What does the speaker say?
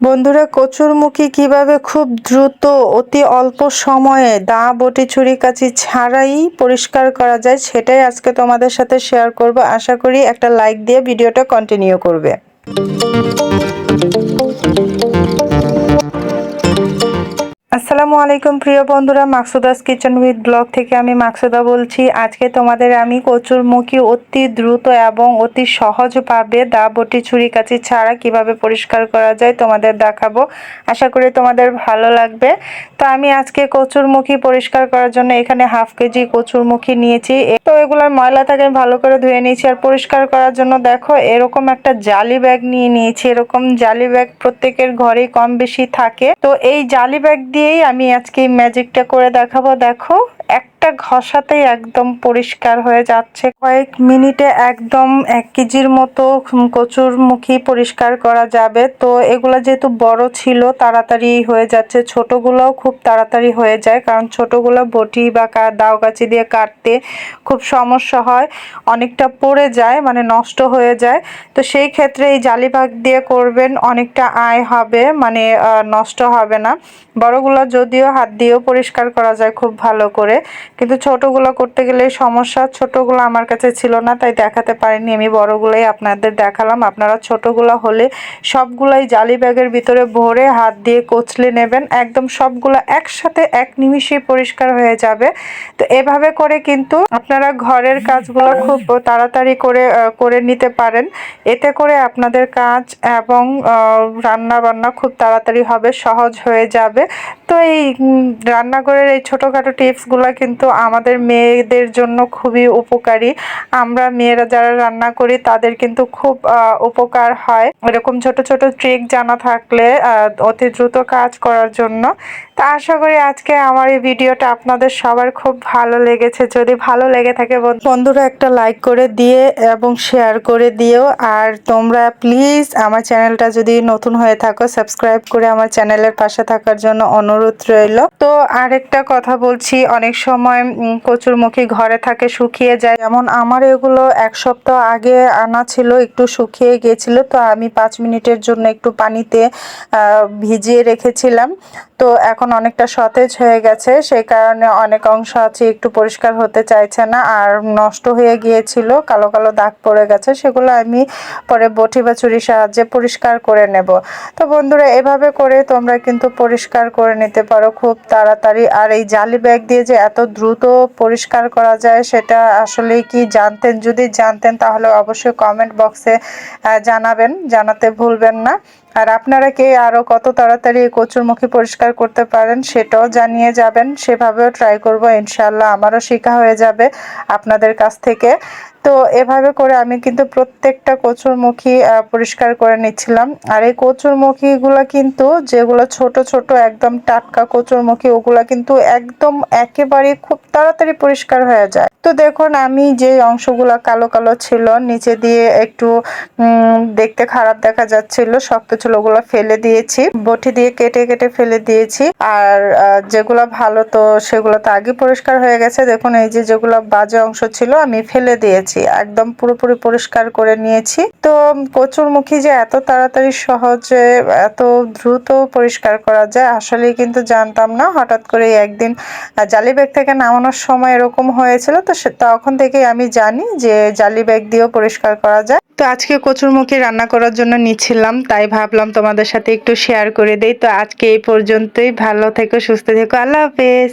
বন্ধুরা, কচুরমুখী কীভাবে খুব দ্রুত অতি অল্প সময়ে দা বটি ছুরি কাছি ছাড়াই পরিষ্কার করা যায়, সেটাই আজকে তোমাদের সাথে শেয়ার করব। আশা করি একটা লাইক দিয়ে ভিডিওটা কন্টিনিউ করবে। আসসালামু আলাইকুম, প্রিয় বন্ধুরা। মাকসুদাস কিচেন উইথ ব্লগ থেকে আমি মাকসুদা বলছি। আজকে তোমাদের আমি কচুরমুখী অতি দ্রুত এবং অতি সহজভাবে দা বটি ছুরি কাচি ছাড়া কীভাবে পরিষ্কার করা যায় তোমাদের দেখাবো। আশা করি তোমাদের ভালো লাগবে। তো আমি আজকে কচুরমুখী পরিষ্কার করার জন্য এখানে হাফ কেজি কচুরমুখী নিয়েছি। তো এগুলোর ময়লা থাকে আমি ভালো করে ধুয়ে নিয়েছি আর পরিষ্কার করার জন্য দেখো, এরকম একটা জালি ব্যাগ নিয়ে নিয়েছি। এরকম জালি ব্যাগ প্রত্যেকের ঘরেই কম বেশি থাকে। তো এই জালি ব্যাগ দিয়েই আমি আজকে ম্যাজিকটা করে দেখাবো দেখো একটা ঘষাতেই একদম পরিষ্কার হয়ে যাচ্ছে। কয়েক মিনিটে একদম এক কেজির মতো কচুর মুখী পরিষ্কার করা যাবে। তো এগুলো যেহেতু বড় ছিল, তাড়াতাড়ি হয়ে যাচ্ছে। ছোটগুলোও খুব তাড়াতাড়ি হয়ে যায়, কারণ ছোটগুলো বটি বা দাও গাছি দিয়ে কাটতে খুব সমস্যা হয়। অনেকটা পড়ে যায় মানে নষ্ট হয়ে যায়। তো সেই ক্ষেত্রে এই জালিভাগ দিয়ে করবেন, অনেকটা আয় হবে মানে নষ্ট হবে না। বড়গুলো যদিও হাত দিয়েও পরিষ্কার করা যায় খুব ভালো করে। কিন্তু ছোটোগুলো করতে গেলে সমস্যা, ছোটোগুলো আমার কাছে ছিল না, তাই দেখাতে পারিনি। আমি বড়গুলোই আপনাদের দেখালাম। আপনারা ছোটোগুলো হলে সবগুলাই জালি ব্যাগের ভিতরে ভরে হাত দিয়ে কচলে নেবেন। একদম সবগুলো একসাথে এক নিমিষেই পরিষ্কার হয়ে যাবে। তো এভাবে করে কিন্তু আপনারা ঘরের কাজগুলো খুব তাড়াতাড়ি করে করে নিতে পারেন। এতে করে আপনাদের কাজ এবং রান্না বান্না খুব তাড়াতাড়ি হবে, সহজ হয়ে যাবে। তো এই রান্নাঘরের এই ছোটোখাটো টিপসগুলো কিন্তু আমাদের মেয়েদের জন্য খুবই উপকারী। আমরা মেয়েরা যারা রান্না করি, তাদের কিন্তু খুব উপকার হয়। এরকম ছোট ছোট ট্রিক জানা থাকলে অতি দ্রুত কাজ করার জন্য। তা আশা করি আজকে আমার এই ভিডিওটা আপনাদের সবার খুব ভালো লেগেছে। যদি ভালো লেগে থাকে বন্ধুরা একটা লাইক করে দিয়ে এবং শেয়ার করে দিও। আর তোমরা প্লিজ আমার চ্যানেলটা যদি নতুন হয়ে থাকো সাবস্ক্রাইব করে আমার চ্যানেলের পাশে থাকার জন্য অনুরোধ রইল। তো আরেকটা কথা বলছি, অনেক সময় কচুরমুখী ঘরে থাকে, শুকিয়ে যায়। যেমন আমার এগুলো এক সপ্তাহ আগে আনা ছিল, একটু শুকিয়ে গিয়েছিল তো আমি পাঁচ মিনিটের জন্য একটু পানিতে ভিজিয়ে রেখেছিলাম। তো এখন অনেকটা সতেজ হয়ে গেছে, সেই কারণে অনেক অংশ আছে, একটু পরিষ্কার হতে চাইছে না, আর নষ্ট হয়ে গিয়েছিল, কালো কালো দাগ পড়ে গেছে, সেগুলো আমি পরে বটি বা চুরির সাহায্যে পরিষ্কার করে নেব। তো বন্ধুরা, এভাবে করে তোমরা কিন্তু পরিষ্কার করে নিতে পারো খুব তাড়াতাড়ি। আর এই জালি ব্যাগ দিয়ে যে এত দ্রুত পরিষ্কার করা যায়, সেটা আসলে কি জানতেন? যদি জানতেন, তাহলে অবশ্যই কমেন্ট বক্সে জানাবেন, জানাতে ভুলবেন না। আর আপনারা কে আরও কত তাড়াতাড়ি কচুরমুখী পরিষ্কার করতে পারেন সেটাও জানিয়ে যাবেন। সেভাবেও ট্রাই করব ইনশাল্লাহ আমারও শেখা হয়ে যাবে আপনাদের কাছ থেকে। তো এভাবে করে আমি কিন্তু প্রত্যেকটা কচুরমুখী পরিষ্কার করে নিচ্ছিলাম। আর এই কচুরমুখীগুলো কিন্তু যেগুলো ছোট ছোট একদম টাটকা কচুরমুখী, ওগুলো কিন্তু একদম একেবারে খুব তাড়াতাড়ি পরিষ্কার হয়ে যায়। তো দেখুন, আমি যে অংশগুলো কালো কালো ছিল, নিচে দিয়ে একটু দেখতে খারাপ দেখা যাচ্ছিল, শক্ত ছিল ওগুলো ফেলে দিয়েছি। বটি দিয়ে কেটে কেটে ফেলে দিয়েছি। আর যেগুলো ভালো তো সেগুলো তো আগে পরিষ্কার হয়ে গেছে। দেখুন, এই যে যেগুলো বাজে অংশ ছিল, আমি ফেলে দিয়েছি। একদম পুরোপুরি পরিষ্কার করে নিয়েছি। তো কচুরমুখী যে এত তাড়াতাড়ি সহজে, এত দ্রুত পরিষ্কার করা যায় আসলে কিন্তু জানতাম না। হঠাৎ করে একদিন জালি ব্যাগ থেকে নামানোর সময় এরকম হয়েছিল, তো তখন থেকেই আমি জানি যে জালি ব্যাগ দিয়েও পরিষ্কার করা যায়। তো আজকে কচুরমুখী রান্না করার জন্য নিচ্ছিলাম, তাই ভাবলাম তোমাদের সাথে একটু শেয়ার করে দেই। তো আজকে এই পর্যন্তই, ভালো থেকো, সুস্থ থেকো, আল্লাহ হাফেজ।